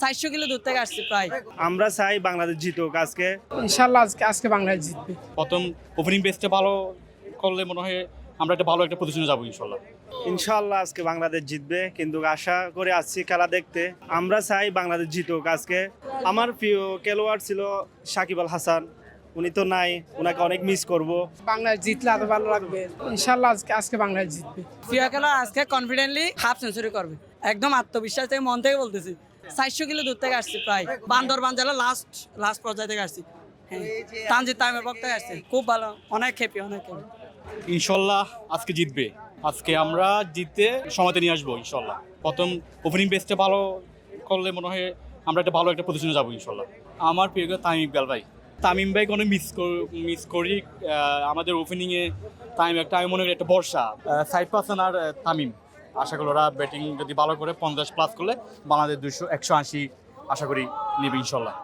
চারশো কিলো দূর থেকে আসছি প্রায়। আমরা চাই বাংলাদেশ জিতুক আজকে। ইনশাল্লাহ আজকে আজকে বাংলাদেশ জিতবে। প্রথম ওপেনিং বেসটা ভালো করলে মনে হয় আমরা একটা ভালো একটা পজিশনে যাব ইনশাল্লাহ ইনশাল্লাহ আজকে বাংলাদেশ জিতবে কিন্তু আশা করে আসছি খেলা দেখতে। আমরা চাই বাংলাদেশ জিতুক আজকে। আমার প্রিয় খেলোয়াড় ছিল সাকিব আল হাসান। উনি তো নাই ওনাকে অনেক মিস করব। বাংলাদেশ জিতলে আরও ভালো লাগবে। ইনশাল্লাহ আজকে আজকে বাংলাদেশ জিতবে। প্রিয় খেলা আজকে কনফিডেন্টলি হাফ সেঞ্চুরি করবে। একদম আত্মবিশ্বাস থেকে মন থেকে বলতেছি। চারশো কিলো দূর থেকে আসছি প্রায়। বান্দরবান জেলা লাস্ট লাস্ট পর্যায়ে থেকে আসছি। হ্যাঁ। তানজিৎ তাইমের পক্ষ থেকে আসছি। খুব ভালো। অনেক হ্যাপি অনেক happy। ইনশাল্লাহ আজকে জিতবে। আজকে আমরা জিততে সময়তে নিয়ে আসব, ইনশাল্লাহ। প্রথম ওপেনিং বেসটা ভালো করলে মনে হয় আমরা একটা ভালো একটা পজিশনে যাব, ইনশাল্লাহ। আমার প্রিয় তামিম ইকবাল ভাই। তামিম ভাই কোনো মিস মিস করি। আমাদের ওপেনিংয়ে তামিম একটা, আমি মনে করি একটা বর্ষা। সাইড পার্সন আর তামিম। আশা করি ওরা ব্যাটিং যদি ভালো করে পঞ্চাশ প্লাস করলে বাংলাদেশ দুশো একশো আশি আশা করি নেবে ইনশাল্লাহ।